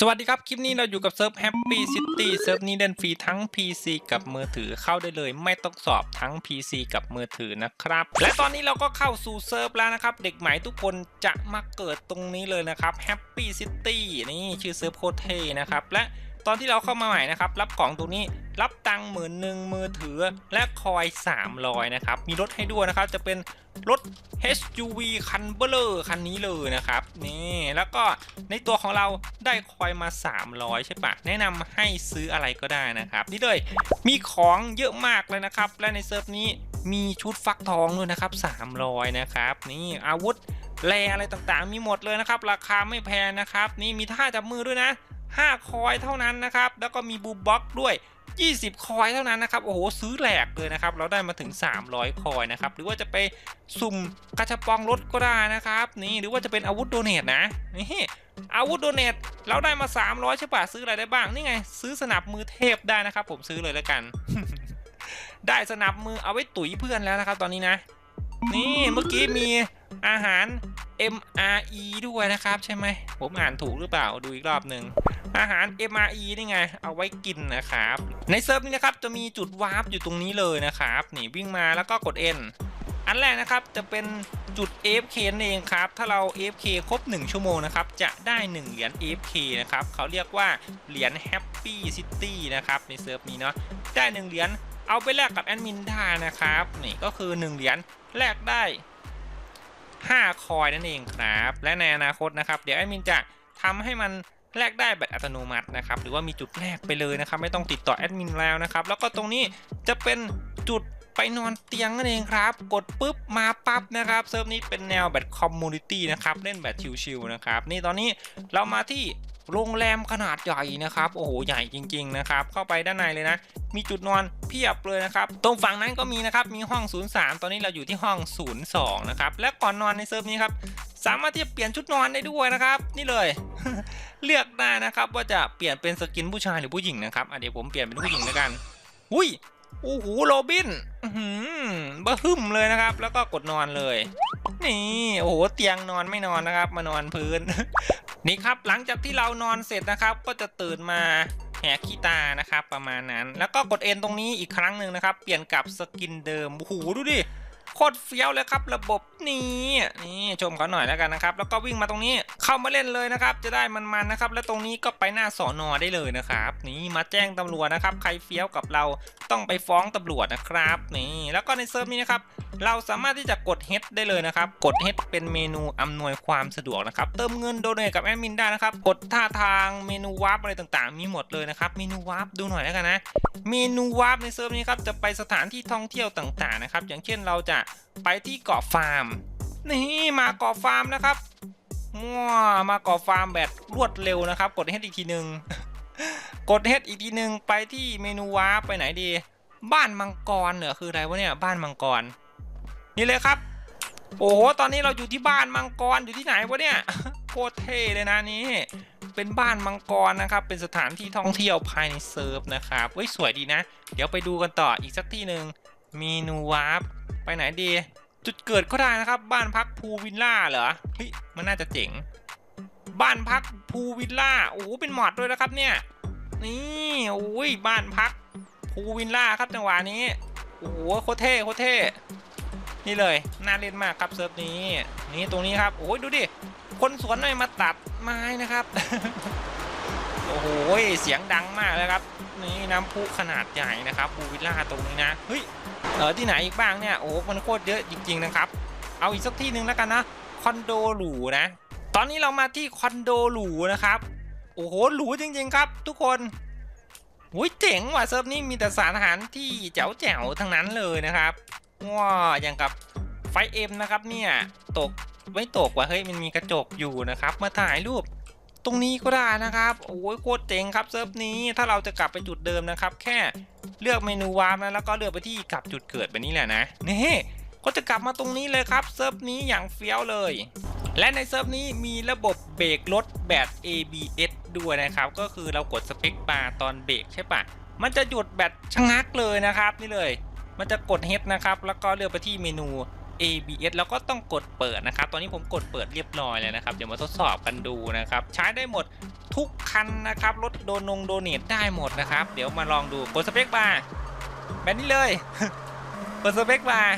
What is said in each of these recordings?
สวัสดีครับ คลิปนี้เราอยู่กับเซิร์ฟ Happy City เซิร์ฟนี้เล่นฟรีทั้ง PC กับมือถือเข้าได้เลย ไม่ต้องสอบทั้ง PC กับมือถือนะครับ และตอนนี้เราก็เข้าสู่เซิร์ฟแล้วนะครับ เด็กใหม่ทุกคนจะมาเกิดตรงนี้เลยนะครับ Happy City นี่ชื่อเซิร์ฟโคตรเท่นะครับและ ตอนที่เราเข้ามาใหม่นะครับ รับของตรงนี้รับตังค์หมื่นหนึ่งมือถือและคอย 300 นะครับ มีรถให้ด้วยนะครับ จะเป็นรถ SUV คันเบลอคันนี้เลยนะครับ นี่แล้วก็ในตัวของเราได้คอยมา 300 ใช่ปะแนะนำให้ซื้ออะไรก็ได้นะครับ นี่เลยมีของเยอะมากเลยนะครับ และในเซิร์ฟนี้มีชุดฟักทองด้วยนะครับ 300 นะครับ นี่อาวุธแรอะไรต่างๆ มีหมดเลยนะครับ ราคาไม่แพงนะครับ นี่มีท่าจับมือด้วยนะ 5 คอยเท่านั้นนะครับ แล้วก็มีบูบ็อกด้วย 20 คอยเท่านั้นนะครับ โอ้โห ซื้อแหลกเลยนะครับ เราได้มาถึง 300 คอยนะครับ หรือว่าจะไปสุ่มกระชับปองรถก็ได้นะครับ นี่ หรือว่าจะเป็นอาวุธโดเนทนะ นี่อาวุธโดเนทเราได้มา 300ใช่ปะซื้ออะไรได้บ้าง นี่ไง ซื้อสนับมือเทพได้นะครับ ผมซื้อเลยแล้วกัน ได้สนับมือเอาไว้ตุ๋ยเพื่อนแล้วนะครับ ตอนนี้นะ นี่ เมื่อกี้มีอาหาร MRE ด้วยนะครับใช่ไหมผมอ่านถูกหรือเปล่าดูอีกรอบหนึ่งอาหาร MRE นี่ไง เอาไว้กินนะครับ ในเซิร์ฟนี้นะครับจะมีจุดวาร์ปอยู่ตรงนี้เลยนะครับนี่วิ่งมาแล้วก็กด N อันแรกนะครับจะเป็นจุด AFK นั่นเองครับ ถ้าเรา AFK ครบ 1 ชั่วโมงนะครับ จะได้ 1 เหรียญ AFK นะครับ เขาเรียกว่าเหรียญ Happy City นะครับ ในเซิร์ฟนี้เนาะ ได้ 1 เหรียญ เอาไปแลกกับแอดมินได้นะครับ นี่ก็คือ 1 เหรียญแลกได้ 5 คอยนั่นเองครับ และในอนาคตนะครับ เดี๋ยวแอดมินจะทำให้มันแลกได้แบบอัตโนมัตินะครับ หรือว่ามีจุดแลกไปเลยนะครับ ไม่ต้องติดต่อแอดมินแล้วนะครับ แล้วก็ตรงนี้จะเป็นจุด ไปนอนเตียงนั่นเองครับ กดปุ๊บมาปั๊บนะครับเซิร์ฟนี้เป็นแนวแบบคอมมูนิตี้นะครับเล่นแบบชิลๆนะครับนี่ตอนนี้เรามาที่โรงแรมขนาดใหญ่นะครับ โอ้โห ใหญ่จริง ๆ นะครับ เข้าไปด้านในเลยนะ มีจุดนอนเพียบเลยนะครับ ตรงฝั่งนั้นก็มีนะครับ มีห้อง 03 ตอนนี้เราอยู่ที่ห้อง 02 นะครับ และก่อนนอนในเซิร์ฟนี้ครับ สามารถที่จะเปลี่ยนชุดนอนได้ด้วยนะครับ นี่เลย เลือกได้นะครับว่าจะเปลี่ยนเป็นสกินผู้ชายหรือผู้หญิงนะครับอะเดี๋ยวผมเปลี่ยนเป็นผู้หญิงแล้วกัน อุ้ย โอ้โหโรบินหือบะหึ่มเลยนะครับ แล้วก็กดนอนเลย นี่โอ้โหเตียงนอนไม่นอนนะครับ มานอนพื้น นี่ครับหลังจากที่เรานอนเสร็จนะครับ ก็จะตื่นมาแหกขี้ตานะครับ ประมาณนั้น แล้วก็กดเอ็นตรงนี้อีกครั้งหนึ่งนะครับ เปลี่ยนกับสกินเดิมโอ้โหดูดิ โคตรเฟี้ยวเลยครับ ระบบนี้นี่ชมเขาหน่อยแล้วกันนะครับ แล้วก็วิ่งมาตรงนี้เข้ามาเล่นเลยนะครับ จะได้มันๆนะครับ แล้วตรงนี้ก็ไปหน้าสอนอได้เลยนะครับ นี่มาแจ้งตำรวจนะครับ ใครเฟี้ยวกับเราต้องไปฟ้องตำรวจนะครับนี่แล้วก็ในเซิร์ฟนี้นะครับเราสามารถที่จะกด H ได้เลยนะครับ กด H เป็นเมนูอำนวยความสะดวกนะครับ เติมเงินโดเนทกับแอดมินได้นะครับ กดท่าทางเมนูวาร์ปอะไรต่างๆ มีหมดเลยนะครับ เมนูวาร์ปดูหน่อยแล้วกันนะ เมนูวาร์ปในเซิร์ฟนี้ครับ จะไปสถานที่ท่องเที่ยวต่างๆนะครับ อย่างเช่นเราจะไปที่เกาะฟาร์ม นี่มาเกาะฟาร์มนะครับว้ามาเกาะฟาร์มแบบรวดเร็วนะครับ กด H อีกทีหนึ่งกด H อีกทีหนึ่งไปที่เมนูวาร์ปไปไหนดี บ้านมังกรเหรอคืออะไรวะเนี่ยบ้านมังกร นี่เลยครับโอ้โห ตอนนี้เราอยู่ที่บ้านมังกรอยู่ที่ไหนวะเนี่ยโคตรเท่เลยนะนี่ เป็นบ้านมังกรนะครับ เป็นสถานที่ท่องเที่ยวภายในเซิร์ฟนะครับเฮ้ยสวยดีนะ เดี๋ยวไปดูกันต่ออีกสักที่หนึ่งเมนูวาร์ป ไปไหนดี จุดเกิดก็ได้นะครับ บ้านพักพูวิลล่าเหรอเฮ้ยมันน่าจะเจ๋ง บ้านพักพูวิลล่าโอ้โหเป็นหมอดด้วยนะครับเนี่ย นี่โอ้ยบ้านพักพูวิลล่าครับจังหวะนี้โอ้โหโคเท่โคเท่นี่เลย น่าเล่นมากครับเซิร์ฟนี้ นี่ตรงนี้ครับ โอ้ยดูดิ คนสวนหน่อยมาตัดไม้นะครับ โอ้โหเสียงดังมากเลยครับนี่น้ำพุขนาดใหญ่นะครับปูวิลล่าตรงนี้นะเฮ้ยเออที่ไหนอีกบ้างเนี่ยโอ้มันโคตรเยอะจริง ๆนะครับ เอาอีกสักที่หนึ่งแล้วกันนะคอนโดหรูนะ ตอนนี้เรามาที่คอนโดหรูนะครับโอ้โหหรูจริง ๆ ครับ ทุกคนโอ้ยเจ๋งว่ะเซิร์ฟนี้มีแต่สารอาหารที่แจ๋วๆทั้งนั้นเลยนะครับว้าอย่างกับไฟเอ็มนะครับเนี่ยตกไม่ตกว่ะเฮ้ยมันมีกระจกอยู่นะครับ มาถ่ายรูป ตรงนี้ก็ได้นะครับ โอ้ยโคตรเจ๋งครับเซิร์ฟนี้ถ้าเราจะกลับไปจุดเดิมนะครับ แค่เลือกเมนูวาร์ปนะแล้วก็เลือกไปที่กลับจุดเกิดแบบนี้แหละนะนี่ก็จะกลับมาตรงนี้เลยครับเซิร์ฟนี้อย่างเฟี้ยวเลย และในเซิร์ฟนี้มีระบบเบรกรถแบบ ABS ด้วยนะครับ ก็คือเรากดสเปคบาร์ตอนเบรกใช่ปะมันจะหยุดแบบชะงักเลยนะครับนี่เลย มันจะกด H นะครับแล้วก็เลือกไปที่เมนู ABS แล้วก็ต้องกดเปิดนะครับ ตอนนี้ผมกดเปิดเรียบร้อยเลยนะครับ เดี๋ยวมาทดสอบกันดูนะครับ ใช้ได้หมดทุกคันนะครับ รถโดนงโดเนทได้หมดนะครับ เดี๋ยวมาลองดู กดสเปคบาร์แบบนี้เลย กดสเปคบาร์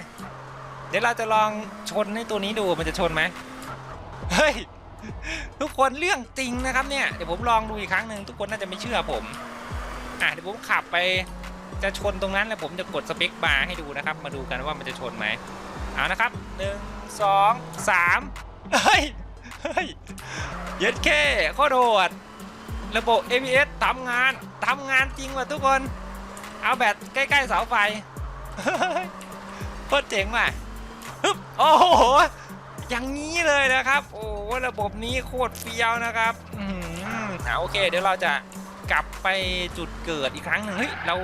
เดี๋ยวเราจะลองชนให้ตัวนี้ดู มันจะชนไหมเฮ้ย ทุกคนเรื่องจริงนะครับเนี่ย เดี๋ยวผมลองดูอีกครั้งหนึ่งทุกคนน่าจะไม่เชื่อผม อะเดี๋ยวผมขับไปจะชนตรงนั้นแล้วผมจะกดสเปคบาร์ให้ดูนะครับ มาดูกันว่ามันจะชนไหม เอานะครับหนึ่งสองสามเฮ้ยเฮ้ยเย็ดแค่ข้อโดดระบบ ABS ทำงานทำงานจริงว่ะทุกคน เอาแบบใกล้ๆเสาไฟโคตรเจ๋งว่ะโอ้โห อย่างนี้เลยนะครับ โอ้โหระบบนี้โคตรเฟี้ยวนะครับอืมอ่าโอเค เดี๋ยวเราจะกลับไปจุดเกิดอีกครั้งหนึ่งเฮ้ย เรา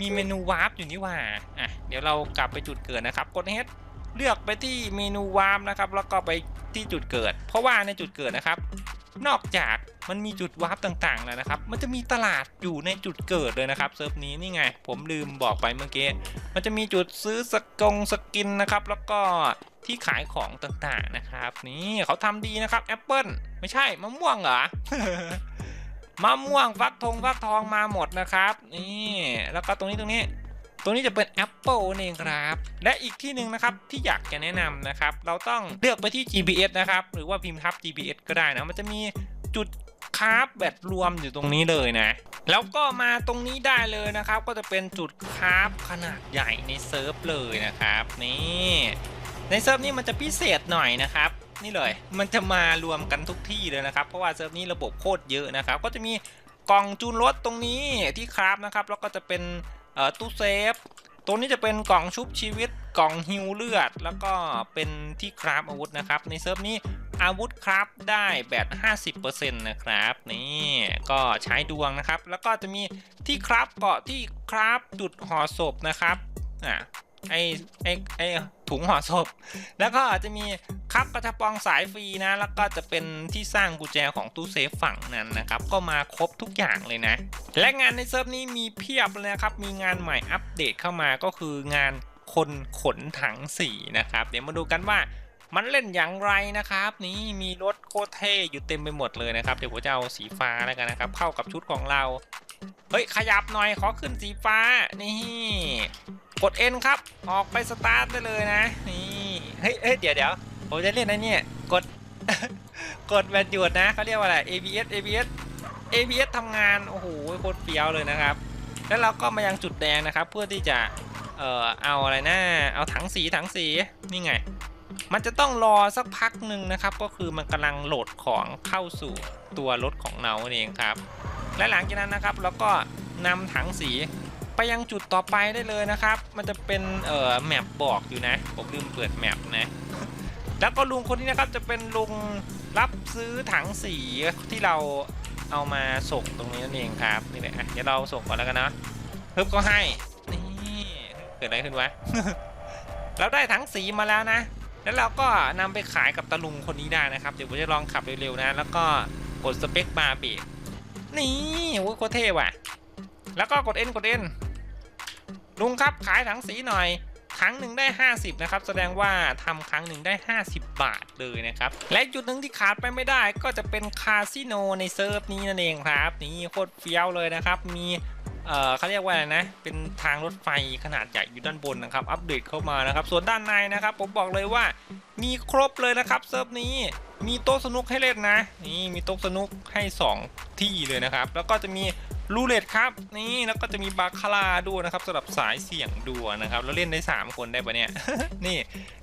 มีเมนูวาร์ปอยู่นี่ว่าอะเดี๋ยวเรากลับไปจุดเกิดนะครับ กดเฮด เลือกไปที่เมนูวาร์ปนะครับแล้วก็ไปที่จุดเกิด เพราะว่าในจุดเกิดนะครับ นอกจากมันมีจุดวาร์ปต่างๆ แล้วนะครับ มันจะมีตลาดอยู่ในจุดเกิดเลยนะครับเซิร์ฟนี้นี่ไง ผมลืมบอกไปเมื่อกี้ มันจะมีจุดซื้อสกงสกินนะครับ แล้วก็ที่ขายของต่างๆนะครับ นี่เขาทำดีนะครับแอปเปิลไม่ใช่มะม่วงเหรอมะม่วงฟักทองฟักทองมาหมดนะครับ นี่ แล้วก็ตรงนี้ตรงนี้ ตรงนี้จะเป็น Apple นี่เองครับ และอีกที่หนึ่งนะครับที่อยากจะแนะนำนะครับ เราต้องเลือกไปที่ GPS นะครับ หรือว่าพิมพ์ทับ GPS ก็ได้นะ มันจะมีจุดคราฟแบตรวมอยู่ตรงนี้เลยนะ แล้วก็มาตรงนี้ได้เลยนะครับ ก็จะเป็นจุดคราฟขนาดใหญ่ในเซิร์ฟเลยนะครับ นี่ในเซิร์ฟนี้มันจะพิเศษหน่อยนะครับนี่เลย มันจะมารวมกันทุกที่เลยนะครับ เพราะว่าเซิร์ฟนี้ระบบโคตรเยอะนะครับ ก็จะมีกล่องจูนรถตรงนี้ที่คราฟนะครับ แล้วก็จะเป็น ตู้เซฟ ตัวนี้จะเป็นกล่องชุบชีวิตกล่องฮิวเลือด แล้วก็เป็นที่คราฟอาวุธนะครับ ในเซิร์ฟนี้อาวุธคราฟได้แบบ 50%นะครับนี่ก็ใช้ดวงนะครับ แล้วก็จะมีที่คราฟเกาะที่คราฟจุดห่อศพนะครับอะ ไอไอไอถุงห่อศพ แล้วก็อาจจะมีคับกระชับปองสายฟรีนะ แล้วก็จะเป็นที่สร้างกุญแจของตู้เซฟฝั่งนั้นนะครับ ก็มาครบทุกอย่างเลยนะ และงานในเซิร์ฟนี้มีเพียบเลยนะครับ มีงานใหม่อัปเดตเข้ามาก็คืองานคนขนถังสีนะครับ เดี๋ยวมาดูกันว่ามันเล่นอย่างไรนะครับ นี่มีรถโคตรเท่อยู่เต็มไปหมดเลยนะครับ เดี๋ยวผมจะเอาสีฟ้าแล้วกันนะครับ เข้ากับชุดของเรา เฮ้ยขยับหน่อยขอขึ้นสีฟ้านี่ กด N ครับ ออกไปสตาร์ทได้เลยนะ นี่ เฮ้ยเฮ้ยเดี๋ยวเดี๋ยวผมจะเล่นนะเนี่ย กด กดแบตหยุดนะเขาเรียกว่าอะไร ABS ABS ABS ทำงาน โอ้โหโคตรเฟี้ยวเลยนะครับ แล้วเราก็มายังจุดแดงนะครับ เพื่อที่จะ เอ่อ เอาอะไรนะ เอาถังสีถังสี นี่ไง มันจะต้องรอสักพักหนึ่งนะครับ ก็คือมันกำลังโหลดของเข้าสู่ตัวรถของเราเองครับ และหลังจากนั้นนะครับเราก็นำถังสี ไปยังจุดต่อไปได้เลยนะครับ มันจะเป็นเอ่อแมปบอกอยู่นะ ผมลืมเปิดแมปนะ แล้วก็ลุงคนนี้นะครับจะเป็นลุงรับซื้อถังสีที่เราเอามาส่งตรงนี้นั่นเองครับนี่แหละอะเดี๋ยวเราส่งก่อนแล้วกันนะเพิ่มก็ให้นี่เกิดอะไรขึ้นวะเราได้ถังสีมาแล้วนะ แล้วเราก็นำไปขายกับตาลุงคนนี้ได้นะครับ เดี๋ยวผมจะลองขับเร็วๆนะ แล้วก็กดสเปคบาร์เบรกนี่โอ้ยโคตรเท่ว่ะ แล้วก็กด N กด N ลุงครับขายถังสีหน่อยครั้งหนึ่งได้ 50 นะครับ แสดงว่าทำครั้งหนึ่งได้ 50 บาทเลยนะครับ และจุดหนึ่งที่ขาดไปไม่ได้ก็จะเป็นคาสิโนในเซิร์ฟนี้นั่นเองครับ นี่โคตรเฟี้ยวเลยนะครับ มีเอ่อเขาเรียกว่าอะไรนะ เป็นทางรถไฟขนาดใหญ่อยู่ด้านบนนะครับ อัปเดตเข้ามานะครับ ส่วนด้านในนะครับ ผมบอกเลยว่ามีครบเลยนะครับเซิร์ฟนี้ มีโต๊ะสนุกให้เล่นนะ นี่มีโต๊ะสนุกให้ 2 ที่เลยนะครับ แล้วก็จะมี รูเล็ตครับนี่แล้วก็จะมีบาคาร่าด้วยนะครับสำหรับสายเสี่ยงดวงนะครับแล้วเล่นได้ 3 คนได้ปะเนี่ย นี่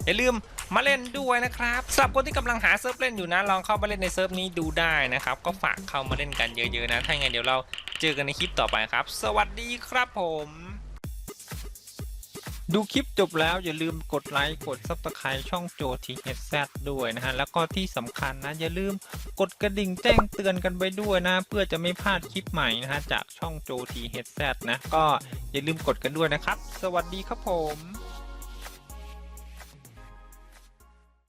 อย่าลืมมาเล่นด้วยนะครับสำหรับคนที่กำลังหาเซิร์ฟเล่นอยู่นะลองเข้ามาเล่นในเซิร์ฟนี้ดูได้นะครับก็ฝากเข้ามาเล่นกันเยอะๆนะถ้าอย่างไงเดี๋ยวเราเจอกันในคลิปต่อไปครับ สวัสดีครับผม ดูคลิปจบแล้วอย่าลืมกดไลค์กด Subscribe ช่องโจทีเอซด้วยนะฮะแล้วก็ที่สำคัญนะอย่าลืม กดกระดิ่งแจ้งเตือนกันไปด้วยนะ เพื่อจะไม่พลาดคลิปใหม่นะฮะจากช่องโจทีเฮดแซนะ ก็อย่าลืมกดกันด้วยนะครับ สวัสดีครับผม